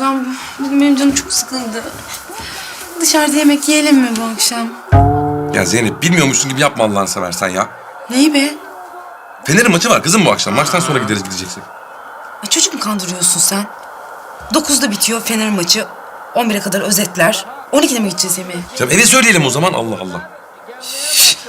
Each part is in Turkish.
Ozan bugün benim canım çok sıkıldı. Dışarıda yemek yiyelim mi bu akşam? Ya Zeynep bilmiyormuşsun gibi yapma Allah'ını seversen ya. Neyi be? Fener'in maçı var kızım bu akşam. Maçtan sonra gideriz gideceksek. Ay çocuk mu kandırıyorsun sen? 9'da bitiyor Fener maçı. 11'e kadar özetler. 12'de mi gideceğiz yemeğe? Ya eve söyleyelim o zaman Allah Allah.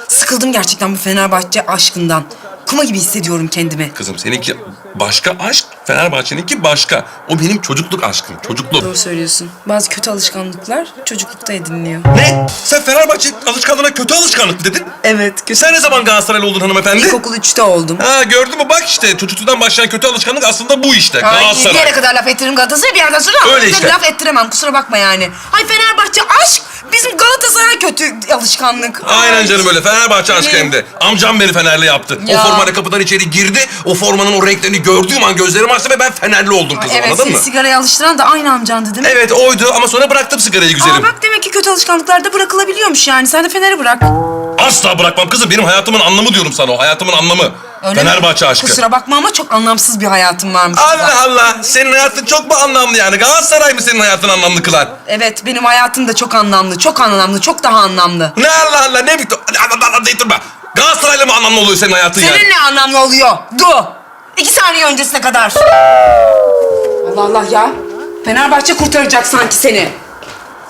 Sıkıldım gerçekten bu Fenerbahçe aşkından. Kuma gibi hissediyorum kendimi. Kızım seninki başka aşk, Fenerbahçe'ninki başka. O benim çocukluk aşkım, çocukluk. Doğru söylüyorsun. Bazı kötü alışkanlıklar çocuklukta ediniliyor. Ne? Sen Fenerbahçe alışkanlığına kötü alışkanlık mı dedin? Evet. Kötü. Sen ne zaman Galatasaraylı oldun hanımefendi? İlkokul 3'te oldum. Ha gördün mü bak işte çocukluktan başlayan kötü alışkanlık aslında bu işte. Ay, bir Galatasaray. yere kadar laf ettiririm Galatasaray'a bir yerden sonra Öyle işte. laf ettiremem kusura bakma yani. Ay Fenerbahçe aşk bizim Galatasaray kötü alışkanlık. Aynen Ay. canım öyle Fenerbahçe aşkı hem de. Amcam beni Fenerli yaptı. Ya. O formayla kapıdan içeri girdi. O formanın o renklerini gördüğüm an gözlerim açtı ve ben Fenerli oldum kızım Evet anladın seni mı? sigaraya alıştıran da aynı amcandı değil mi? Evet oydu ama sonra bıraktım sigarayı güzelim. Aa bak demek ki kötü alışkanlıklar da bırakılabiliyormuş yani. Sen de Fener'i bırak. Asla bırakmam kızım. Benim hayatımın anlamı diyorum sana o. Hayatımın anlamı. Öyle mi? Fenerbahçe aşkı. Kusura bakma ama çok anlamsız bir hayatım varmış. Allah Allah. Senin hayatın çok mu anlamlı yani? Galatasaray mı senin hayatını anlamlı kılan? Evet benim hayatım da çok anlamlı. Çok anlamlı. Çok daha anlamlı. Ne Allah Allah ne bitti? Allah Allah deyip durma. Galatasaray'la mı anlamlı oluyor senin hayatın yani? Senin ne anlamlı oluyor? Du. İki saniye öncesine kadar. Allah Allah ya. Fenerbahçe kurtaracak sanki seni.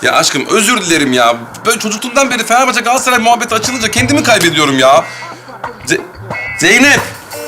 Ya aşkım özür dilerim ya. Böyle çocukluğumdan beri Fenerbahçe Galatasaray muhabbeti açılınca kendimi kaybediyorum ya. Ze- Zeynep.